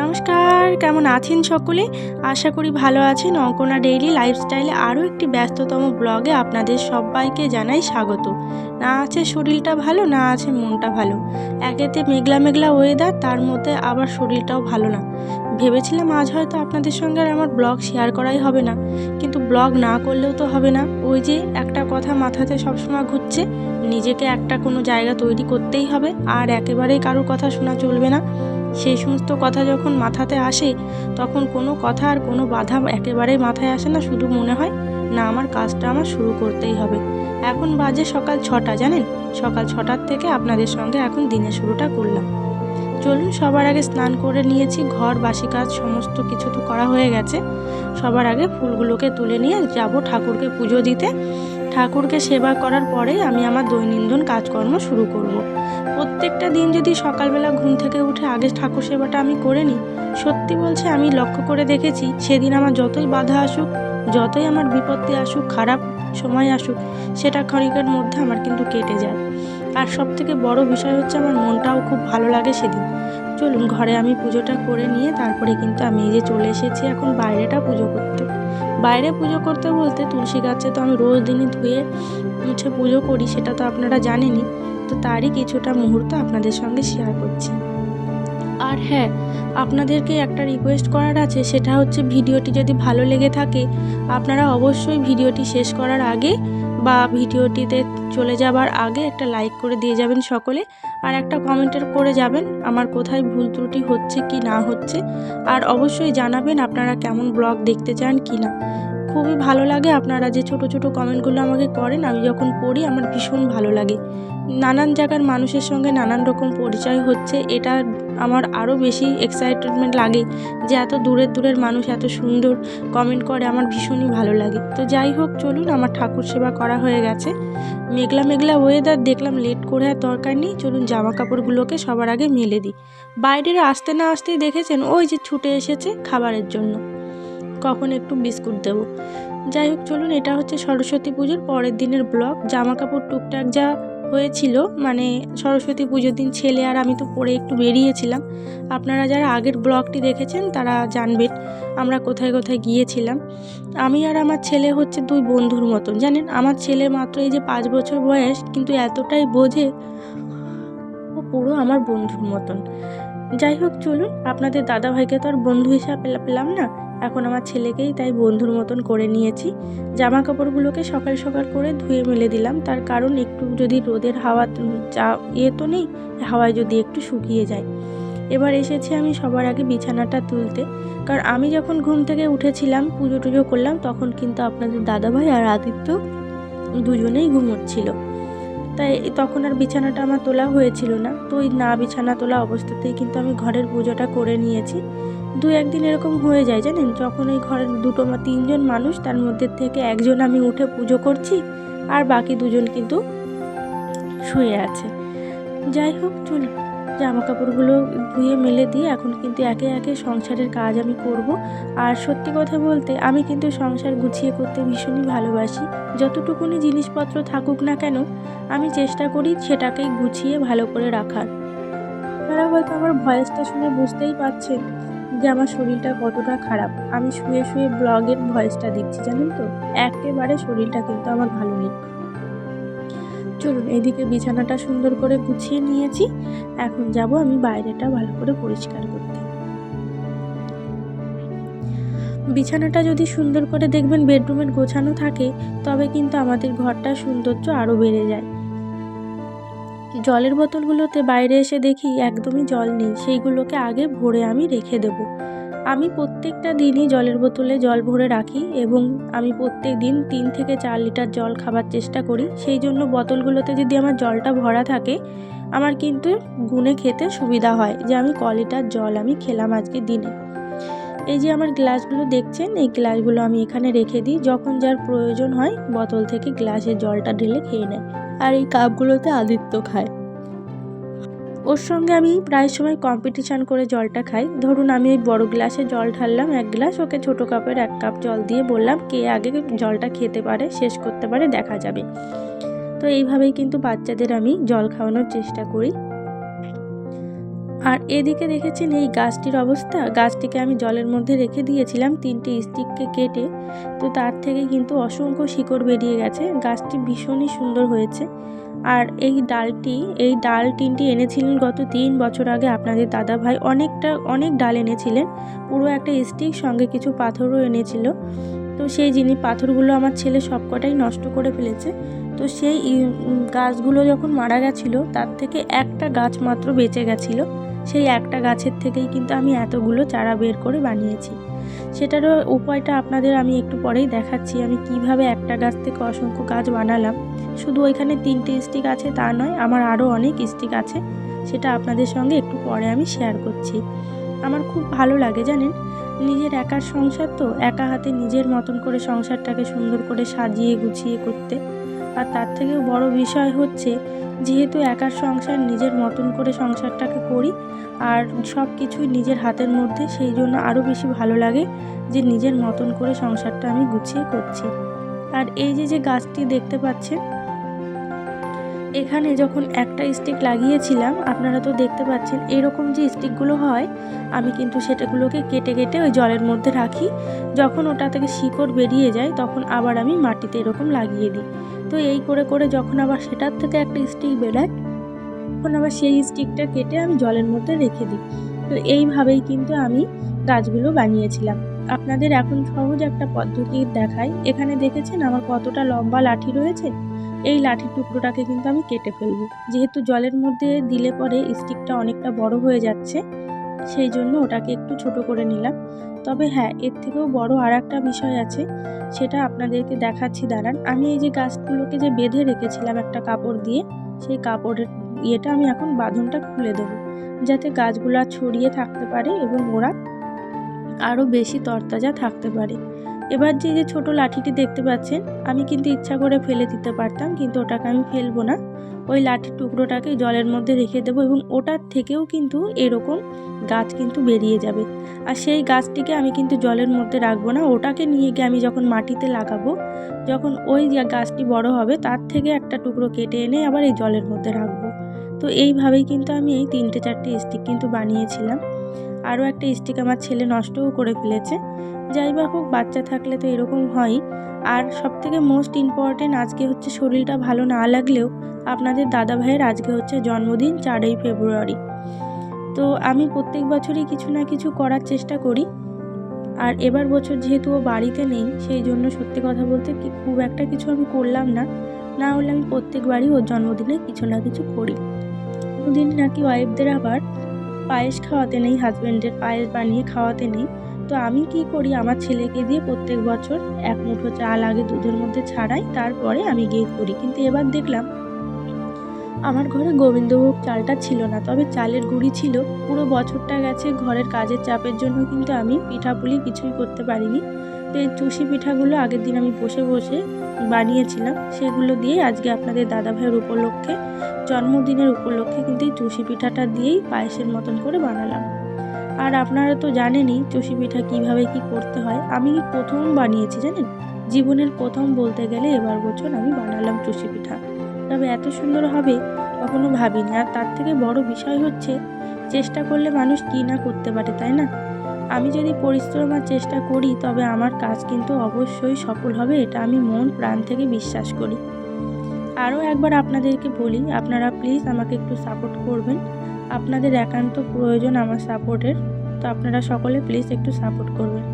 নমস্কার কেমন আছেন সকলে? আশা করি ভালো আছেন। অঙ্কনা ডেইলি লাইফস্টাইলে আরও একটি ব্যস্ততম ব্লগে আপনাদের সবাইকে জানাই স্বাগত। না আছে শরীরটা ভালো, না আছে মনটা ভালো। একেতে মেঘলা মেঘলা ওয়েদার তার মধ্যে আবার শরীরটাও ভালো না। ভেবেছিলাম আজ হয়তো আপনাদের সঙ্গে আর আমার ব্লগ শেয়ার করাই হবে না। কিন্তু ব্লগ না করলেও তো হবে না। ওই যে একটা কথা মাথাতে সবসময় ঘুরছে, নিজেকে একটা কোনো জায়গা তৈরি করতেই হবে আর একেবারেই কারোর কথা শোনা চলবে না। সেই সমস্ত কথা যখন মাথাতে আসে, তখন কোনো কথা আর কোনো বাধা একেবারেই মাথায় আসে না, শুধু মনে হয়, না, আমার কাজটা আমার শুরু করতেই হবে। এখন বাজে সকাল ছটা, জানেন? সকাল ছটার থেকে আপনাদের সঙ্গে এখন দিনের শুরুটা করলাম। চলুন, সবার আগে স্নান করে নিয়েছি, ঘর, বাসি কাজ, সমস্ত কিছু তো করা হয়ে গেছে। সবার আগে ফুলগুলোকে তুলে নিয়ে যাব ঠাকুরকে পুজো দিতে। ঠাকুরকে সেবা করার পরে আমি আমার দৈনন্দিন কাজকর্ম শুরু করব। প্রত্যেকটা দিন যদি সকালবেলা ঘুম থেকে উঠে আগে ঠাকুর সেবাটা আমি করে নিই, সত্যি বলছে আমি লক্ষ্য করে দেখেছি, সেদিন আমার যতই বাধা আসুক, যতই আমার বিপত্তি আসুক, খারাপ সময় আসুক, সেটা ক্ষণিকের মধ্যে আমার কিন্তু কেটে যায়। আর সব থেকে বড় বিষয় হচ্ছে আমার মনটাও খুব ভালো লাগে সেদিন। চলুন, ঘরে আমি পুজোটা করে নিয়ে তারপরে কিন্তু আমি এই যে চলে এসেছি এখন বাইরেটা পুজো করতে। বাইরে পুজো করতে বলতে তুলসী গাছে তো আমি রোজ দিনই ধুয়ে মুছে পুজো করি, সেটা তো আপনারা জানেনই। তো তারই কিছুটা মুহূর্ত আপনাদের সঙ্গে শেয়ার করছি। আর হ্যাঁ আপনাদেরকে একটা রিকোয়েস্ট করার আছে, সেটা হচ্ছে ভিডিওটি যদি ভালো লেগে থাকে, আপনারা অবশ্যই ভিডিওটি শেষ করার আগে বা ভিডিওটিতে চলে যাবার আগে একটা লাইক করে দিয়ে যাবেন সকলে, আর একটা কমেন্টের করে যাবেন আমার কোথায় ভুল ত্রুটি হচ্ছে কি না হচ্ছে, আর অবশ্যই জানাবেন আপনারা কেমন ব্লগ দেখতে চান কি না। খুবই ভালো লাগে আপনারা যে ছোট ছোট কমেন্টগুলো আমাকে করেন, আমি যখন পড়ি আমার ভীষণ ভালো লাগে। নানান জায়গার মানুষের সঙ্গে নানান রকম পরিচয় হচ্ছে। এটা আমার আরও বেশি এক্সাইটেডমেন্ট লাগে যে এত দূরের দূরের মানুষ এত সুন্দর কমেন্ট করে, আমার ভীষণই ভালো লাগে। তো যাই হোক, চলুন, আমার ঠাকুর সেবা করা হয়ে গেছে। মেঘলা মেঘলা ওয়েদার দেখলাম লেট করে আর দরকার নেই। চলুন জামা কাপড়গুলোকে সবার আগে মেলে দিই। বাইরের আসতে না আসতেই দেখেছেন, ওই যে ছুটে এসেছে খাবারের জন্য। কখন একটু বিস্কুট দেবো। যাই হোক, চলুন, এটা হচ্ছে সরস্বতী পুজোর পরের দিনের ব্লগ জামা কাপড় টুকটাক যা হয়েছিল মানে সরস্বতী পুজোর দিন ছেলে আর আমি তো পরে একটু বেরিয়েছিলাম। আপনারা যারা আগের ব্লগটি দেখেছেন তারা জানবেন আমরা কোথায় কোথায় গিয়েছিলাম। আমি আর আমার ছেলে হচ্ছে দুই বন্ধুর মতন, জানেন? আমার ছেলে মাত্র এই যে পাঁচ বছর বয়স, কিন্তু এতটাই বোঝে ও পুরো আমার বন্ধুর মতন। যাই হোক, চলুন, আপনাদের দাদাভাইকে তো আর বন্ধু হিসাবে পেলাম না। এখন আমার ছেলেকেই তাই বন্ধুর মতন করে নিয়েছি। জামা কাপড়গুলোকে সকাল সকাল করে ধুয়ে মেলে দিলাম। তার কারণ একটু যদি রোদের হাওয়া চা ইয়ে তো নেই, হাওয়ায় যদি একটু শুকিয়ে যায়। এবার এসেছি আমি সবার আগে বিছানাটা তুলতে। কারণ আমি যখন ঘুম থেকে উঠেছিলাম, পুজো টুজো করলাম, তখন কিন্তু আপনাদের দাদাভাই আর আদিত্য দুজনেই ঘুমোচ্ছিল। তাই তখন আর বিছানাটা আমার তোলা হয়েছিল না। তো ওই না বিছানা তোলা অবস্থাতেই কিন্তু আমি ঘরের পুজোটা করে নিয়েছি। দু একদিন এরকম হয়ে যায় জানেন? যখন এই ঘরের দুটো বা তিনজন মানুষ, তার মধ্যে থেকে একজন আমি উঠে পুজো করছি আর বাকি দুজন কিন্তু শুয়ে আছে। যাই হোক, চল জামা কাপড়গুলো ধুয়ে মেলে দিয়ে এখন কিন্তু একে একে সংসারের কাজ আমি করব। আর সত্যি কথা বলতে, আমি কিন্তু সংসার গুছিয়ে করতে ভীষণই ভালোবাসি। যতটুকুনি জিনিসপত্র থাকুক না কেন, আমি চেষ্টা করি সেটাকেই গুছিয়ে ভালো করে রাখার। তারা হয়তো আমার ভয়েসটা শুনে বুঝতেই পারছেন। যে আমার শরীরটা কতটা খারাপ। আমি শুয়ে শুয়ে ব্লগের ভয়েসটা দিচ্ছি, জানেন তো? একেবারে শরীরটা কিন্তু আমার ভালো নেই। চলুন, এদিকে বিছানাটা সুন্দর করে গুছিয়ে নিয়েছি। এখন যাব আমি বাইরেটা ভালো করে পরিষ্কার করতে। বিছানাটা যদি সুন্দর করে দেখবেন, বেডরুমের গোছানো থাকে, তবে কিন্তু আমাদের ঘরটার সৌন্দর্য আরও বেড়ে যায়। জলের বোতলগুলোতে বাইরে এসে দেখি একদমই জল নেই। সেইগুলোকে আগে ভরে আমি রেখে দেব। আমি প্রত্যেকটা দিনই জলের বোতলে জল ভরে রাখি এবং আমি প্রত্যেক দিন তিন থেকে চার লিটার জল খাবার চেষ্টা করি। সেই জন্য বোতলগুলোতে যদি আমার জলটা ভরা থাকে, আমার কিন্তু গুনে খেতে সুবিধা হয় যে আমি ক লিটার জল আমি খেলাম আজকে দিনে। এই যে আমার গ্লাসগুলো দেখছেন, এই গ্লাসগুলো আমি এখানে রেখে দিই। যখন যার প্রয়োজন হয়, বোতল থেকে গ্লাসে জলটা ঢেলে খেয়ে নেয়। আর এই কাপগুলোতে আদিত্য খায়। ওর সঙ্গে আমি প্রায় সময় কম্পিটিশান করে জলটা খাই। ধরুন, আমি ওই বড় গ্লাসে জল ঢাললাম এক গ্লাস, ওকে ছোটো কাপের এক কাপ জল দিয়ে বললাম, কে আগে জলটা খেতে পারে, শেষ করতে পারে, দেখা যাবে। তো এইভাবেই কিন্তু বাচ্চাদের আমি জল খাওয়ানোর চেষ্টা করি। আর এদিকে দেখেছেন এই গাছটির অবস্থা? গাছটিকে আমি জলের মধ্যে রেখে দিয়েছিলাম তিনটি স্টিককে কেটে। তো তার থেকে কিন্তু অসংখ্য শিকড় বেরিয়ে গেছে। গাছটি ভীষণই সুন্দর হয়েছে। আর এই ডালটি, এই ডাল তিনটি এনেছিলেন গত তিন বছর আগে আপনাদের দাদা ভাই অনেকটা, অনেক ডাল এনেছিলেন। পুরো একটা স্টিক, সঙ্গে কিছু পাথরও এনেছিল। তো সেই জিনিস পাথরগুলো আমার ছেলে সবকটাই নষ্ট করে ফেলেছে। তো সেই গাছগুলো যখন মারা গেছিল, তার থেকে একটা গাছ মাত্র বেঁচে গেছিল। সেই একটা গাছের থেকেই কিন্তু আমি এতগুলো চারা বের করে বানিয়েছি। সেটারও উপায়টা আপনাদের আমি একটু পরেই দেখাচ্ছি। আমি কীভাবে একটা গাছ থেকে অসংখ্য গাছ বানালাম। শুধু ওইখানে তিনটে স্টিক আছে তা নয়, আমার আরও অনেক স্টিক আছে, সেটা আপনাদের সঙ্গে একটু পরে আমি শেয়ার করছি। আমার খুব ভালো লাগে জানেন, নিজের একার সংসার তো, একা হাতে নিজের মতন করে সংসারটাকে সুন্দর করে সাজিয়ে গুছিয়ে করতে। আর তার থেকেও বড় বিষয় হচ্ছে যেহেতু একার সংসার, নিজের মতন করে সংসারটাকে করি আর সব কিছুই নিজের হাতের মধ্যে, সেই জন্য আরও বেশি ভালো লাগে যে নিজের মতন করে সংসারটা আমি গুছিয়ে করছি। আর এই যে যে গাছটি দেখতে পাচ্ছেন, এখানে যখন একটা স্টিক লাগিয়েছিলাম, আপনারা তো দেখতে পাচ্ছেন এরকম যে স্টিকগুলো হয়, আমি কিন্তু সেটাগুলোকে কেটে কেটে ওই জলের মধ্যে রাখি। যখন ওটা থেকে শিকড় বেরিয়ে যায়, তখন আবার আমি মাটিতে এরকম লাগিয়ে দিই। তো এই করে করে যখন আবার সেটার থেকে একটা স্টিক বেরোয়, তখন আবার সেই স্টিকটা কেটে আমি জলের মধ্যে রেখে দিই। তো এইভাবেই কিন্তু আমি গাছগুলো বানিয়েছিলাম। আপনাদের এখন সহজ একটা পদ্ধতি দেখাই। এখানে দেখেছেন আমার কতটা লম্বা লাঠি রয়েছে? এই লাঠির টুকরোটাকে কিন্তু আমি কেটে ফেলব। যেহেতু জলের মধ্যে দিলে পরে স্টিকটা অনেকটা বড় হয়ে যাচ্ছে সেই জন্য ওটাকে একটু ছোট করে নিলাম। তবে হ্যাঁ এর থেকেও বড় আর একটা বিষয় আছে, সেটা আপনাদেরকে দেখাচ্ছি, দাঁড়ান। আমি এই যে গাছগুলোকে যে বেঁধে রেখেছিলাম একটা কাপড় দিয়ে, সেই কাপড়ের ইয়েটা আমি এখন বাঁধনটা খুলে দেবো, যাতে গাছগুলো ছড়িয়ে থাকতে পারে এবং ওরা আরও বেশি তরতাজা থাকতে পারে। এবার যে যে ছোটো লাঠিটি দেখতে পাচ্ছেন, আমি কিন্তু ইচ্ছা করে ফেলে দিতে পারতাম, কিন্তু ওটাকে আমি ফেলব না। ওই লাঠির টুকরোটাকে জলের মধ্যে রেখে দেবো এবং ওটার থেকেও কিন্তু এরকম গাছ কিন্তু বেরিয়ে যাবে। আর সেই গাছটিকে আমি কিন্তু জলের মধ্যে রাখব না, ওটাকে নিয়ে গিয়ে আমি যখন মাটিতে লাগাবো, যখন ওই গাছটি বড় হবে, তার থেকে একটা টুকরো কেটে এনে আবার এই জলের মধ্যে রাখব। তো এইভাবেই কিন্তু আমি এই তিনটে চারটে স্টিক কিন্তু বানিয়েছিলাম। আরও একটা স্টিক আমার ছেলে নষ্টও করে ফেলেছে। যাই বা হোক, বাচ্চা থাকলে তো এরকম হয়ই আর সবথেকে মোস্ট ইম্পর্টেন্ট আজকে হচ্ছে শরীরটা ভালো না লাগলেও আপনাদের দাদা ভাইয়ের আজকে হচ্ছে জন্মদিন চারই ফেব্রুয়ারি। তো আমি প্রত্যেক বছরই কিছু না কিছু করার চেষ্টা করি। আর এবার বছর যেহেতু ও বাড়িতে নেই, সেই জন্য সত্যি কথা বলতে কি খুব একটা কিছু আমি করলাম না। না হলে আমি প্রত্যেকবারই ওর জন্মদিনে কিছু না কিছু করি। দিন নাকি ওয়াইফদের আবার পায়েস খাওয়াতে নেই হাজব্যান্ডের পায়েস বানিয়ে খাওয়াতে নেই। তো আমি কি করি? আমার ছেলেকে দিয়ে প্রত্যেক বছর এক মুঠো চাল আগে দুধের মধ্যে ছাড়াই, তারপরে আমি গিয়ে করি। কিন্তু এবার দেখলাম, আমার ঘরে গোবিন্দভোগ চালটা ছিল না। তবে চালের গুঁড়ি ছিল। পুরো বছরটা গেছে, ঘরের কাজের চাপের জন্য কিন্তু আমি পিঠাপুলি কিছুই করতে পারিনি। তো এই চুষি পিঠাগুলো আগের দিন আমি বসে বসে বানিয়েছিলাম, সেগুলো দিয়ে আজকে আপনাদের দাদা ভাইয়ের উপলক্ষে, জন্মদিনের উপলক্ষে কিন্তু এই চুষি পিঠাটা দিয়েই পায়েসের মতন করে বানালাম। আর আপনারা তো জানেনই চষি পিঠা কীভাবে কি করতে হয়। আমি প্রথম বানিয়েছি জানেন? জীবনের প্রথম বলতে গেলে এবার বছর আমি বানালাম চষি পিঠা। তবে এত সুন্দর হবে কখনো ভাবিনি। আর তার থেকে বড় বিষয় হচ্ছে, চেষ্টা করলে মানুষ কী না করতে পারে, তাই না? আমি যদি পরিশ্রম আর চেষ্টা করি, তবে আমার কাজ কিন্তু অবশ্যই সফল হবে, এটা আমি মন প্রাণ থেকে বিশ্বাস করি। আরও একবার আপনাদেরকে বলি, আপনারা প্লিজ আমাকে একটু সাপোর্ট করবেন। আপনাদের একান্ত প্রয়োজন আমার সাপোর্টের তো আপনারা সকলে প্লিজ একটু সাপোর্ট করবেন।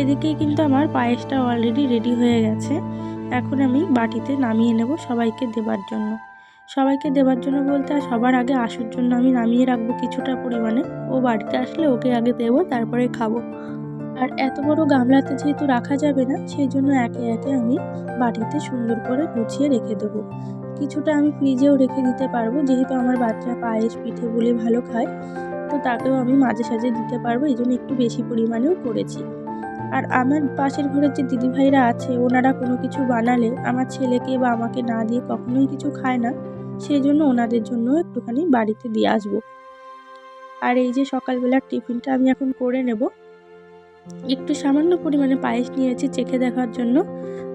এদিকেই কিন্তু আমার পায়েসটা অলরেডি রেডি হয়ে গেছে। এখন আমি বাটিতে নামিয়ে নেব সবাইকে দেবার জন্য। সবাইকে দেবার জন্য বলতে আর সবার আগে আসার জন্য আমি নামিয়ে রাখব কিছুটা পরিমাণে। ও বাড়িতে আসলে ওকে আগে দেবো, তারপরে খাব। আর এত বড় গামলাতে যেহেতু রাখা যাবে না সেই জন্য একে একে আমি বাটিতে সুন্দর করে গুছিয়ে রেখে দেবো। কিছুটা আমি ফ্রিজেও রেখে দিতে পারব, যেহেতু আমার বাচ্চা পায়েস, পিঠে বলে ভালো খায়, তো তাকেও আমি মাঝে সাঝে দিতে পারব এই জন্য একটু বেশি পরিমাণেও করেছি। আর আমার পাশের ঘরের যে দিদিভাইরা আছে, ওনারা কোনো কিছু বানালে, আমার ছেলেকে বা আমাকে না দিয়ে কখনোই কিছু খায় না। সেই জন্য ওনাদের জন্য একটুখানি বাড়িতে দিয়ে আসব। আর এই যে সকালবেলার টিফিনটা আমি এখন করে নেব। একটু সামান্য পরিমাণে পায়েস নিয়েছি চেখে দেখার জন্য।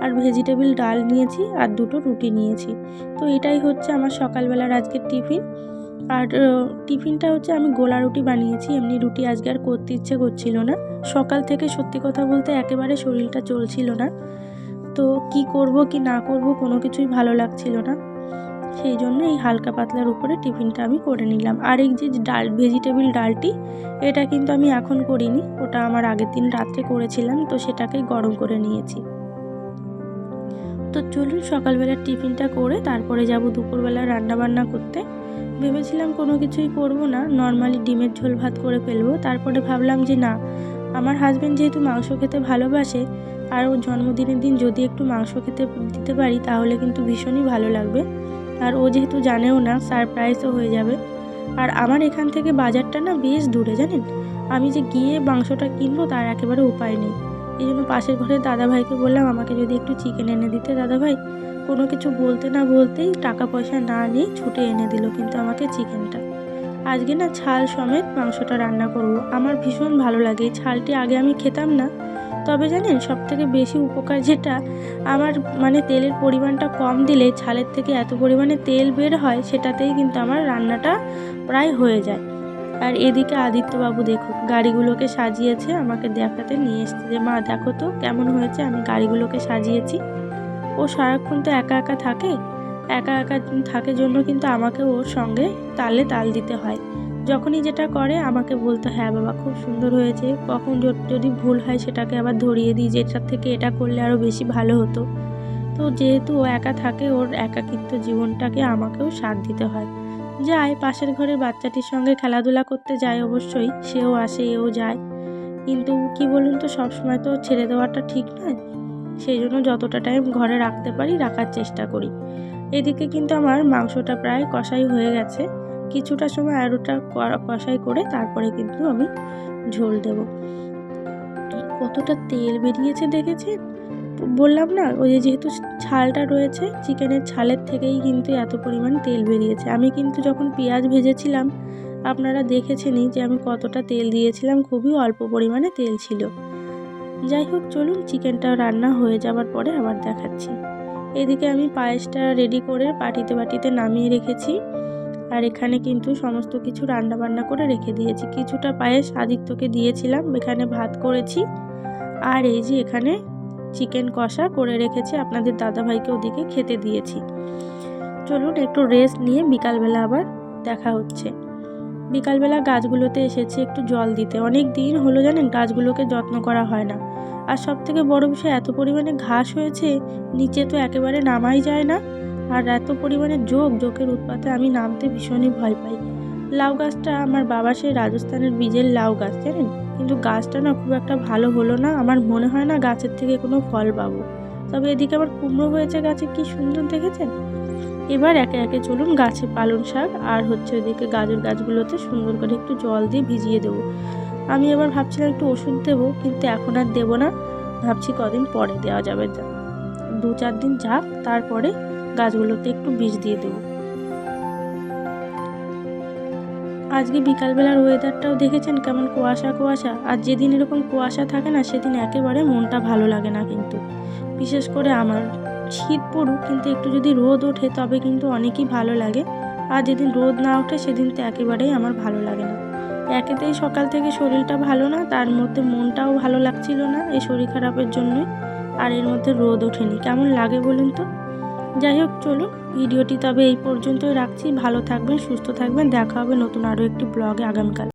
আর ভেজিটেবল ডাল নিয়েছি আর দুটো রুটি নিয়েছি। তো এটাই হচ্ছে আমার সকালবেলার আজকের টিফিন। আর টিফিনটা হচ্ছে আমি গোলা রুটি বানিয়েছি। এমনি রুটি আজকে আর করতে ইচ্ছে করছিল না। সকাল থেকে সত্যি কথা বলতে একেবারে শরীরটা চলছিল না। তো কি করব কি না করব কোনো কিছুই ভালো লাগছিল না। সেই জন্য এই হালকা পাতলার উপরে টিফিনটা আমি করে নিলাম। আর এই যে ডাল ভেজিটেবিল ডালটি, এটা কিন্তু আমি এখন করিনি। ওটা আমার আগের দিন রাত্রে করেছিলাম, তো সেটাকেই গরম করে নিয়েছি। তো চলুন সকালবেলার টিফিনটা করে তারপরে যাব দুপুরবেলা রান্না বান্না করতে। ভেবেছিলাম কোনো কিছুই করব না, নর্মালি ডিমের ঝোল ভাত করে ফেলব। তারপরে ভাবলাম যে না, আমার হাজব্যান্ড যেহেতু মাংস খেতে ভালোবাসে, আর ওর জন্মদিনের দিন যদি একটু মাংস খেতে দিতে পারি, তাহলে কিন্তু ভীষণই ভালো লাগবে। আর ও যেহেতু জানেও না সারপ্রাইজও হয়ে যাবে। আর আমার এখান থেকে বাজারটা না বেশ দূরে, জানেন? আমি যে গিয়ে মাংসটা কিনবো তার একেবারে উপায় নেই। এই জন্য পাশের ঘরের দাদাভাইকে বললাম, আমাকে যদি একটু চিকেন এনে দিতে দাদাভাই। কোনো কিছু বলতে না বলতেই টাকা পয়সা না নিয়ে ছুটে এনে দিল কিন্তু আমাকে চিকেনটা। আজকে না ছাল সমেত মাংসটা রান্না করব। আমার ভীষণ ভালো লাগে। এই ছালটি আগে আমি খেতাম না। তবে জানেন সব থেকে বেশি উপকার যেটা, আমার মানে তেলের পরিমাণটা কম দিলে ছালের থেকে এত পরিমাণে তেল বের হয় সেটাতেই কিন্তু আমার রান্নাটা প্রায় হয়ে যায়। আর এদিকে আদিত্যবাবু দেখুন গাড়িগুলোকে সাজিয়েছে, আমাকে দেখাতে নিয়ে এসছে যে, মা, দেখো তো কেমন হয়েছে, আমি গাড়িগুলোকে সাজিয়েছি। ও সারাক্ষণ তো একা একা থাকে, একা একা থাকে জন্য কিন্তু আমাকে ওর সঙ্গে তালে তাল দিতে হয়। যখনই যেটা করে আমাকে বলতে হ্যাঁ বাবা, খুব সুন্দর হয়েছে। কখন যদি ভুল হয় সেটাকে আবার ধরিয়ে দিই যে এটার থেকে এটা করলে আরও বেশি ভালো হতো। তো যেহেতু ও একা থাকে, ওর একাকিত্ব জীবনটাকে আমাকেও সাথ দিতে হয়। যায়, পাশের ঘরের বাচ্চাটির সঙ্গে খেলাধুলা করতে যায় অবশ্যই, সেও আসে, এও যায়। কিন্তু কি বলুন তো, সবসময় তো ছেড়ে দেওয়াটা ঠিক নয়। সেই জন্য যতটা টাইম ঘরে রাখতে পারি, রাখার চেষ্টা করি। এদিকে কিন্তু আমার মাংসটা প্রায় কষাই হয়ে গেছে। কিছুটা সময় আরোটা কষাই করে তারপরে কিন্তু আমি ঝোল দেব। কতটা তেল বেরিয়েছে দেখেছেন বললাম না, ওই যেহেতু ছালটা রয়েছে, চিকেনের ছালের থেকেই কিন্তু এত পরিমাণ তেল বেরিয়েছে। আমি কিন্তু যখন পেঁয়াজ ভেজেছিলাম, আপনারা দেখেছেনই যে আমি কতটা তেল দিয়েছিলাম, খুবই অল্প পরিমাণে তেল ছিল। যাই হোক, চলুন চিকেনটা রান্না হয়ে যাওয়ার পরে আবার দেখাচ্ছি। এদিকে আমি পায়েসটা রেডি করে বাটিতে বাটিতে নামিয়ে রেখেছি। আর এখানে কিন্তু সমস্ত কিছু রান্না বান্না করে রেখে দিয়েছি। কিছুটা পায়েস আদিত্যকে দিয়েছিলাম, এখানে ভাত করেছি। আর এই যে এখানে চিকেন কষা করে রেখেছি, আপনাদের দাদাভাইকে ওদিকে খেতে দিয়েছি। চলুন একটু রেস্ট নিয়ে বিকালবেলা আবার দেখা হচ্ছে। বিকালবেলা গাছগুলোতে এসেছি একটু জল দিতে। অনেক দিন হলো জানেন, গাছগুলোকে যত্ন করা হয় না। আর সব থেকে বড় বিষয়, এত পরিমাণে ঘাস হয়েছে, নিচে তো একেবারে নামাই যায় না। আর এত পরিমাণে যোগ যোগের উৎপাতে আমি নামতে ভীষণই ভয় পাই। লাউ গাছটা আমার বাবা সেই রাজস্থানের বীজের লাউ গাছ, জানেন? কিন্তু গাছটা না খুব একটা ভালো হলো না। আমার মনে হয় না গাছের থেকে কোনো ফল পাবো। তবে এদিকে আমার কুমড়ো হয়েছে গাছে, কি সুন্দর দেখেছেন? এবার একে একে চলুন গাছে পালং শাক, আর হচ্ছে ওইদিকে গাজর গাছগুলোতে সুন্দর করে একটু জল দিয়ে ভিজিয়ে দেবো। আমি এবার ভাবছিলাম একটু ওষুধ দেবো, কিন্তু এখন আর দেবো না। ভাবছি কদিন পরে দেওয়া যাবে। দু চার দিন যাক, তারপরে গাছগুলোতে একটু বীজ দিয়ে দেবো। আজকে বিকালবেলার ওয়েদারটাও দেখেছেন কেমন কুয়াশা কুয়াশা? আর যেদিন এরকম কুয়াশা থাকে না, সেদিন একেবারে মনটা ভালো লাগে না কিন্তু। বিশেষ করে আমার শীত পড়ুক, কিন্তু একটু যদি রোদ ওঠে, তবে কিন্তু অনেকই ভালো লাগে। আর যেদিন রোদ না ওঠে, সেদিন তো একেবারেই আমার ভালো লাগে না। একেতেই সকাল থেকে শরীরটা ভালো না, তার মধ্যে মনটাও ভালো লাগছিল না, এই শরীর খারাপের জন্যই। আর এর মধ্যে রোদ ওঠেনি। কেমন লাগে বলুন তো? যাই হোক, চলুন, ভিডিওটি তবে এই পর্যন্তই রাখছি। ভালো থাকবেন, সুস্থ থাকবেন। দেখা হবে নতুন আরও একটি ব্লগে আগামীকাল।